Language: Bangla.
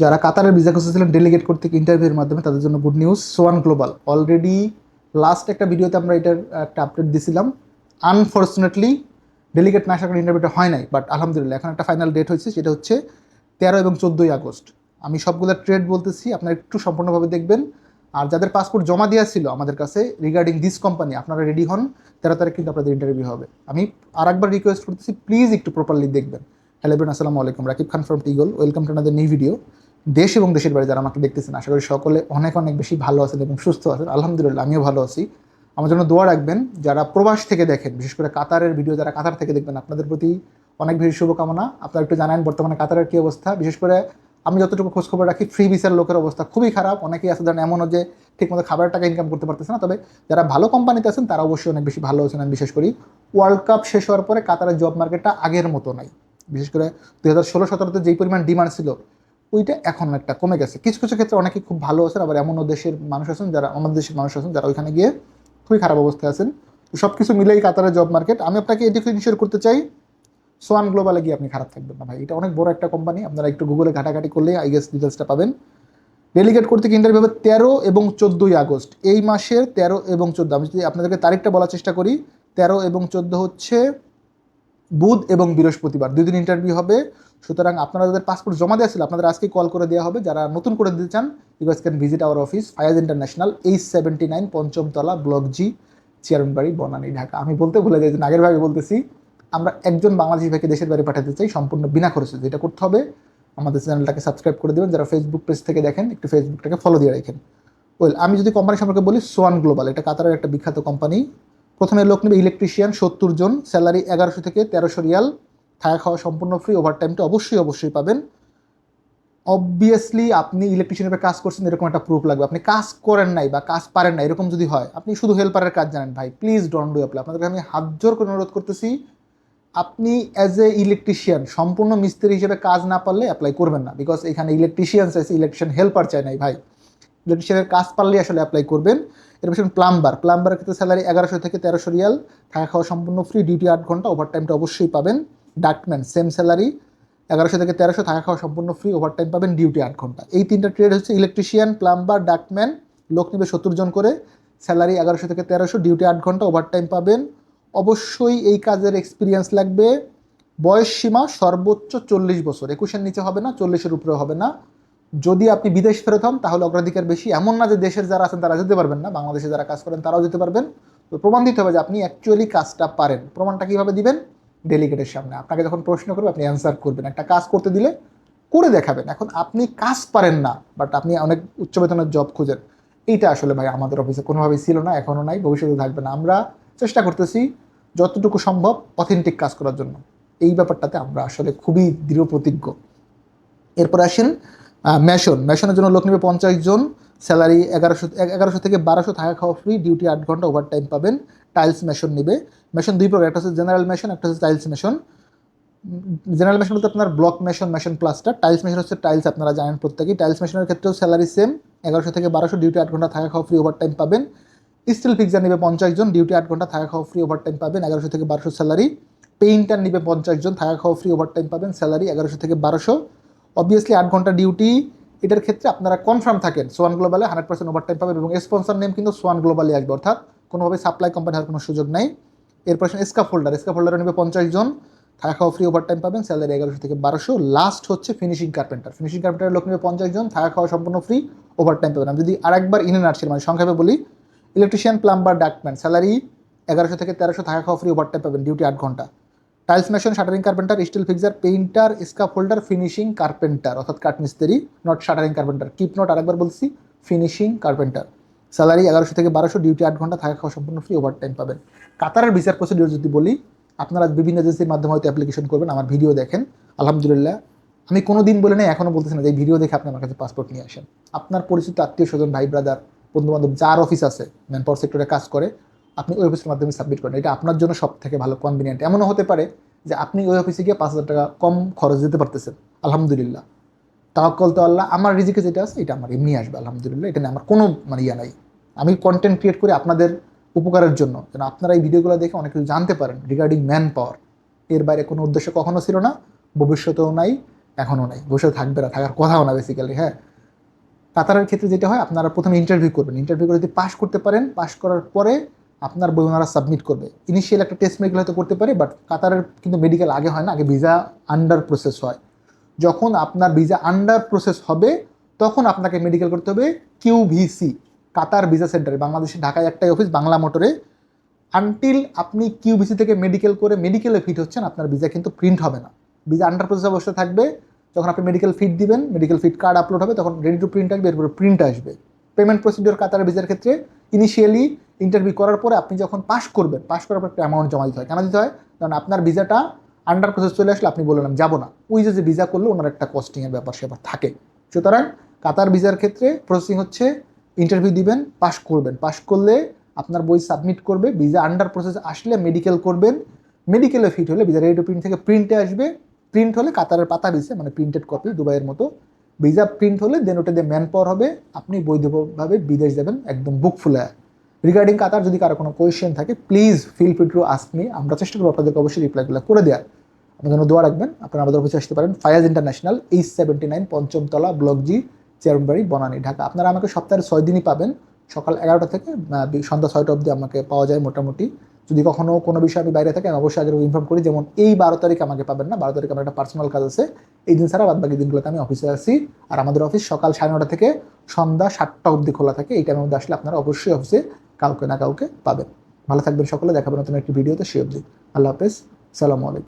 যারা কাতারের ভিসা খুঁজেছিলেন ডেলিগেট করতে ইন্টারভিউর মাধ্যমে, তাদের জন্য good news Swan Global already last একটা ভিডিওতে আমরা এটার একটা আপডেট দিছিলাম। আনফর্চুনেটলি ডেলিগেট না আসার ইন্টারভিউটা হয় নাই বাট আলহামদুলিল্লাহ, এখন একটা ফাইনাল ডেট হয়েছে, সেটা হচ্ছে তেরো এবং চোদ্দোই আগস্ট। আমি সবগুলো ট্রেড বলতেছি, আপনারা একটু সম্পূর্ণভাবে দেখবেন। আর যাদের পাসপোর্ট জমা দেওয়া ছিল আমাদের কাছে রিগার্ডিং দিস কোম্পানি আপনারা রেডি হন, তেরো তারিখ কিন্তু আপনাদের ইন্টারভিউ হবে। আমি আর একবার রিকোয়েস্ট করতেছি প্লিজ একটু প্রপারলি দেখবেন। হ্যালো আসসালামু আলাইকুম। রাকিব খান ফ্রম টিগল ওয়েলকাম টু আনাদের নিউ ভিডিও দেশ এবং দেশের বাইরে যারা আমাকে দেখতেছেন, আশা করি সকলে অনেক অনেক বেশি ভালো আছেন এবং সুস্থ আছেন। আলহামদুলিল্লাহ, আমিও ভালো আছি। আমার জন্য দোয়া রাখবেন, যারা প্রবাস থেকে দেখেন, বিশেষ করে কাতারের ভিডিও যারা কাতার থেকে দেখবেন, আপনাদের প্রতি অনেক বেশি শুভকামনা। আপনারা একটু জানেন বর্তমানে কাতারের কী অবস্থা। বিশেষ করে আমি যতটুকু খোঁজখবর রাখি, ফ্রি ভিসার লোকের অবস্থা খুবই খারাপ। অনেকেই আছে ধরেন এমনও যে ঠিকমতো খাবারের টাকা ইনকাম করতে পারতেছে না। তবে যারা ভালো কোম্পানিতে আছেন, তারা অবশ্যই অনেক বেশি ভালো আছেন। আমি বিশেষ করি ওয়ার্ল্ড কাপ শেষ হওয়ার পরে কাতারের জব মার্কেটটা আগের মতো নাই। বিশেষ করে দুই হাজার ষোলো, সতেরোতে যেই পরিমাণ ডিমান্ড ছিল ওইটা এখন একটা কমে গেছে। কিছু কিছু ক্ষেত্রে অনেকে খুব ভালো আছেন, আবার এমনও দেশের মানুষ আছেন যারা আমাদের দেশের মানুষ আছেন যারা ওইখানে গিয়ে খুবই খারাপ অবস্থায় আছেন। সব কিছু মিলেই কাতারের জব মার্কেট আমি আপনাকে এটুকু ইনশিওর করতে চাই, সোয়ান গ্লোবালে গিয়ে আপনি খারাপ থাকবেন না ভাই। এটা অনেক বড় একটা কোম্পানি আপনারা একটু গুগলে ঘাটাঘাটি করলে আই গেস ডিটেলসটা পাবেন। ডেলিগেট করতে ইন্টারভিউ হবে তেরো এবং চোদ্দোই আগস্ট। এই মাসের তেরো এবং চোদ্দ। আমি যদি আপনাদেরকে তারিখটা বলার চেষ্টা করি, তেরো এবং চোদ্দ হচ্ছে বুধ এবং বৃহস্পতিবার। দুই দিন ইন্টারভিউ হবে। সুতরাং আপনারা যাদের পাসপোর্ট জমা দেওয়া ছিল, আপনাদের আজকে কল করে দেওয়া হবে। যারা নতুন করে দিতে চান you can visit our office Fayaz international H seventy nine পঞ্চমতলা block G চেয়ারম্যানবাড়ি Banani Dhaka আমি বলতে ভুলে যাই, আগের ভাগে বলতেছি, আমরা একজন বাংলাদেশি ভাইকে দেশের বাইরে পাঠাতে চাই, সম্পূর্ণ বিনা খরচে। যেটা করতে হবে। আমাদের চ্যানেলটাকে সাবস্ক্রাইব করে দেবেন। যারা ফেসবুক পেজ থেকে দেখেন, একটু ফেসবুকটাকে ফলো দিয়ে রাখেন। ওয়েল আমি যদি কোম্পানি সম্পর্কে বলি সোয়ান গ্লোবাল এটা কাতারের একটা বিখ্যাত কোম্পানি প্রথমে লোক নেবে ইলেকট্রিশিয়ান সত্তর জন। স্যালারি এগারোশো থেকে তেরোশো রিয়াল। থাকা খাওয়া সম্পূর্ণ ফ্রি ওভার টাইমটা অবশ্যই অবশ্যই পাবেন। অবভিয়াসলি আপনি ইলেকট্রিশিয়ানের কাজ করছেন, এরকম একটা প্রুফ লাগবে। আপনি কাজ করেন নাই বা কাজ পারেন না এরকম যদি হয়, আপনি শুধু হেল্পারের কাজ জানেন ভাই। প্লিজ ডোন্ট ডু অ্যাপ্লাই আপনাদেরকে আমি হাত জোর করে অনুরোধ করতেছি, আপনি অ্যাজ এ ইলেকট্রিশিয়ান সম্পূর্ণ মিস্ত্রি হিসেবে কাজ না পারলে অ্যাপ্লাই করবেন না। বিকজ এখানে ইলেকট্রিশিয়ান চাইছে ইলেকট্রিশিয়ান হেল্পার চাই নাই ভাই। ইলেকট্রিশিয়ানের কাজ পারলে আসলে অ্যাপ্লাই করবেন। এর পেছনে প্লাম্বার প্লাম্বারের ক্ষেত্রে স্যালারি এগারোশো থেকে তেরোশো রিয়াল। থাকা খাওয়া সম্পূর্ণ ফ্রি ডিউটি আট ঘণ্টা ওভার টাইমটা অবশ্যই পাবেন। ডাক্টম্যান সেম স্যালারি এগারোশো থেকে তেরোশো, থাকা খাওয়া সম্পূর্ণ ফ্রি ওভার টাইম পাবেন ডিউটি আট ঘণ্টা। এই তিনটা ট্রেড হচ্ছে ইলেকট্রিশিয়ান প্লাম্বার ডাকম্যান লোক নেবে সত্তর জন করে স্যালারি এগারোশো থেকে তেরোশো ডিউটি আট ঘণ্টা ওভার টাইম পাবেন। অবশ্যই এই কাজের এক্সপিরিয়েন্স লাগবে। বয়স সীমা সর্বোচ্চ চল্লিশ বছর। একুশের নিচে হবে না, চল্লিশের উপরে হবে না। যদি আপনি বিদেশ ফেরত হন, তাহলে অগ্রাধিকার বেশি। এমন না যে দেশের যারা আছেন, তারা যেতে পারবেন না। বাংলাদেশে যারা কাজ করেন, তারাও যেতে পারবেন। তো প্রমাণ দিতে হবে যে আপনি অ্যাকচুয়ালি কাজটা পারেন। প্রমাণটা কীভাবে দিবেন? ডেলিগেটের সামনে। আপনাকে যখন প্রশ্ন করবে, আপনি অ্যান্সার করবেন। একটা কাজ করতে দিলে করে দেখাবেন। এখন আপনি কাজ পারেন না বাট আপনি অনেক উচ্চ বেতনের জব খুঁজেন। এইটা আসলে ভাই আমাদের অফিসে কোনোভাবেই ছিল না এখনও নাই, ভবিষ্যতে থাকবে না। আমরা চেষ্টা করতেছি যতটুকু সম্ভব অথেন্টিক কাজ করার জন্য। এই ব্যাপারটাতে আমরা আসলে খুবই দৃঢ় প্রতিজ্ঞ। এরপর আসেন ম্যাশন ম্যাশনের জন্য লোক নেবে পঞ্চাশ জন। স্যালারি এগারোশো এগারোশো থেকে বারোশো থাকা খাওয়া ফ্রি ডিউটি আট ঘণ্টা ওভার টাইম পাবেন। টাইলস মেশন নেবে। মেশন দুই প্রকার, একটা হচ্ছে জেনারেল মেশন একটা হচ্ছে টাইলস মেশন জেনারেল মেশন বলতে আপনার block mason mason plaster tiles mason হচ্ছে টাইলস আপনারা জানেন প্রত্যেকেই। টাইলস মেশনের ক্ষেত্রেও স্যালারি সেম এগারোশো থেকে বারোশো ডিউটি আট ঘণ্টা থাকা খাওয়া ফ্রি ওভার টাইম পাবেন। স্টিল ফিক্সার নেবে পঞ্চাশ জন ডিউটি আট ঘণ্টা থাকা খাওয়া ফ্রি ওভার টাইম পাবেন, এগারোশো থেকে বারোশো স্যালারি পেইন্টার নিবে পঞ্চাশ জন, থাকা খাওয়া ফ্রি ওভার টাইম পাবেন স্যালারি এগারোশো থেকে বারোশো। অবভিয়াসলি আট ঘণ্টা ডিউটি এটার ক্ষেত্রে আপনারা কনফার্ম থাকেন। সোয়ান গ্লোবালে হান্ড্রেড পার্সেন্ট ওভার টাইম পাবেন এবং স্পন্সর নেম কিন্তু সোয়ান গ্লোবালে আসবে, অর্থাৎ কোনোভাবে সাপ্লাই কোম্পানি হওয়ার কোনো সুযোগ নেই। এরপর স্কাপ হোল্ডার স্কাপ নেবে পঞ্চাশ জন। থাকা খাওয়া ফ্রি ওভার টাইম পাবেন স্যালারি এগারোশো থেকে বারোশো। লাস্ট হচ্ছে ফিনিশিং কার্পেন্টার ফিনিশিং কার্পেন্টারের লোক নেবে পঞ্চাশ জন, থাকা খাওয়া সম্পূর্ণ ফ্রি ওভার টাইম পাবেন। আমি যদি আরেকবার ইন নার্সের মানে সংক্ষেপে বলি ইলেকট্রিশিয়ান প্লাম্বার ডাক্টম্যান স্যালারি এগারোশো থেকে তেরোশো, থাকা খাওয়া ফ্রি ওভার টাইম পাবেন ডিউটি আট ঘণ্টা। Tiles mason shuttering carpenter steel fixer painter স্কাপ holder finishing carpenter অর্থাৎ কাঠমিস্ত্রি not shuttering carpenter keep not আরেকবার বলছি ফিনিশিং কার্পেন্টার স্যালারি এগারোশো থেকে বারোশো ডিউটি আট ঘণ্টা থাকা খাওয়া সম্পূর্ণ ফ্রি ওভার টাইম পাবেন। কাতারের ভিসার প্রসিডিওর যদি বলি, আপনারা বিভিন্ন এজেন্সির মাধ্যমে হয়তো অ্যাপ্লিকেশন করবেন, আমার ভিডিও দেখেন। আলহামদুলিল্লাহ, আমি কোনো দিন বলে নেই এখনও বলতেছি না যে ভিডিও দেখে আপনি আমার কাছে পাসপোর্ট নিয়ে আসেন। আপনার পরিচিত আত্মীয় স্বজন, ভাই ব্রাদার বন্ধু বান্ধব যার অফিস আছে ম্যান পাওয়ার সেক্টরে কাজ করে, আপনি ওই অফিসের মাধ্যমে সাবমিট করেন। এটা আপনার জন্য সব থেকে ভালো কনভিনিয়েন্ট এমনও হতে পারে যে আপনি ওই অফিসে গিয়ে পাঁচ হাজার টাকা কম খরচ দিতে পারতেছেন। আলহামদুলিল্লাহ। তাওয়াক্কল তো আল্লাহ, আমার রিজিকে যেটা আছে এটা আমার, এমনি আসবে, আলহামদুলিল্লাহ। এটা আমার কোনো মানে ইয়া নাই। আমি কন্টেন্ট ক্রিয়েট করি আপনাদের উপকারের জন্য। যেন আপনারা এই ভিডিওগুলো দেখে অনেক কিছু জানতে পারেন রিগার্ডিং ম্যান পাওয়ার এর বাইরে কোনো উদ্দেশ্য কখনো ছিল না, ভবিষ্যতেও নাই, এখনও নাই। বসে থাকবে না, থাকার কথাও না বেসিক্যালি হ্যাঁ। কাতারের ক্ষেত্রে যেটা হয়, আপনারা প্রথমে ইন্টারভিউ করবেন। ইন্টারভিউ করে যদি পাস করতে পারেন পাস করার পরে আপনার বই ওনারা সাবমিট করবে। ইনিশিয়াল একটা টেস্ট মেডিকেল হয়তো করতে পারে বাট কাতারের কিন্তু মেডিকেল আগে হয় না, আগে ভিসা আন্ডার প্রসেস হয়। যখন আপনার ভিসা আন্ডার প্রসেস হবে, তখন আপনাকে মেডিকেল করতে হবে কিউ কিউভিসি কাতার ভিসা সেন্টারে বাংলাদেশের ঢাকায় একটাই অফিস বাংলা মোটরে। আনটিল আপনি কিউ কিউভিসি থেকে মেডিকেল করে মেডিকেলে ফিট হচ্ছেন, আপনার ভিসা কিন্তু প্রিন্ট হবে না। ভিসা আন্ডার প্রসেস অবস্থা থাকবে। যখন আপনি মেডিকেল ফিট দিবেন মেডিকেল ফিট কার্ড আপলোড হবে, তখন রেডি টু প্রিন্ট আসবে, এরপরে প্রিন্ট আসবে। পেমেন্ট প্রসিডিওর কাতার ভিসার ক্ষেত্রে ইনিশিয়ালি ইন্টারভিউ করার পরে আপনি যখন পাস করবেন পাস করার পর একটা অ্যামাউন্ট জমা দিতে হয়। কেন দিতে হয়? কারণ আপনার ভিসাটা আন্ডার প্রসেস চলে আসলে আপনি বললেন, আমি যাব না। ওই যে ভিসা করলে ওনার একটা কস্টিংয়ের ব্যাপার সেবার থাকে। সুতরাং কাতার ভিসার ক্ষেত্রে প্রসেসিং হচ্ছে ইন্টারভিউ দিবেন পাস করবেন। পাস করলে আপনার বই সাবমিট করবে ভিসা আন্ডার প্রসেস আসলে মেডিকেল করবেন। মেডিকেলে ফিট হলে ভিসা রেডি টু প্রিন্ট থেকে প্রিন্টে আসবে। প্রিন্ট হলে কাতারের পাতা ভিসা মানে প্রিন্টেড কপি দুবাইয়ের মতো। ভিসা প্রিন্ট হলে দেন ওটা দিয়ে ম্যান পাওয়ার হবে। আপনি বৈধভাবে বিদেশ যাবেন, একদম বুক ফুলে রিগার্ডিং কাতার যদি কারও কোনো কোয়েশ্চেন থাকে please feel free to ask me আমরা চেষ্টা করব আপনাদেরকে অবশ্যই রিপ্লাইগুলো করে দেওয়ার। আপনার জন্য দোয়া রাখবেন, আপনারা আমাদের অফিসে আসতে পারেন। Fayaz international, H seventy nine পঞ্চমতলা block G চেয়ারবাড়ি বনানী, ঢাকা। আপনারা আমাকে সপ্তাহের ছয় দিনই পাবেন। সকাল এগারোটা থেকে সন্ধ্যা ছয়টা অবধি আমাকে পাওয়া যায় মোটামুটি। যদি কখনো কোনো বিষয়ে আমি বাইরে থাকি, আমি অবশ্যই আগে ইনফর্ম করি, যেমন এই বারো তারিখ আমাকে পাবেন না। বারো তারিখ আমার একটা পার্সোনাল কাজ আছে। এই দিন ছাড়া বাদ বাকি দিনগুলোতে আমি অফিসে আসি আর আমাদের অফিস সকাল সাড়ে নটা থেকে সন্ধ্যা সাতটা অবধি খোলা থাকে। এই টাইমের মধ্যে আসলে আপনারা অবশ্যই অফিসে কাউকে না কাউকে পাবেন। ভালো থাকবেন সকলে দেখাবেন নতুন একটি ভিডিওতে সে অবধি। আল্লাহ হাফেজ। সালামু আলাইকুম।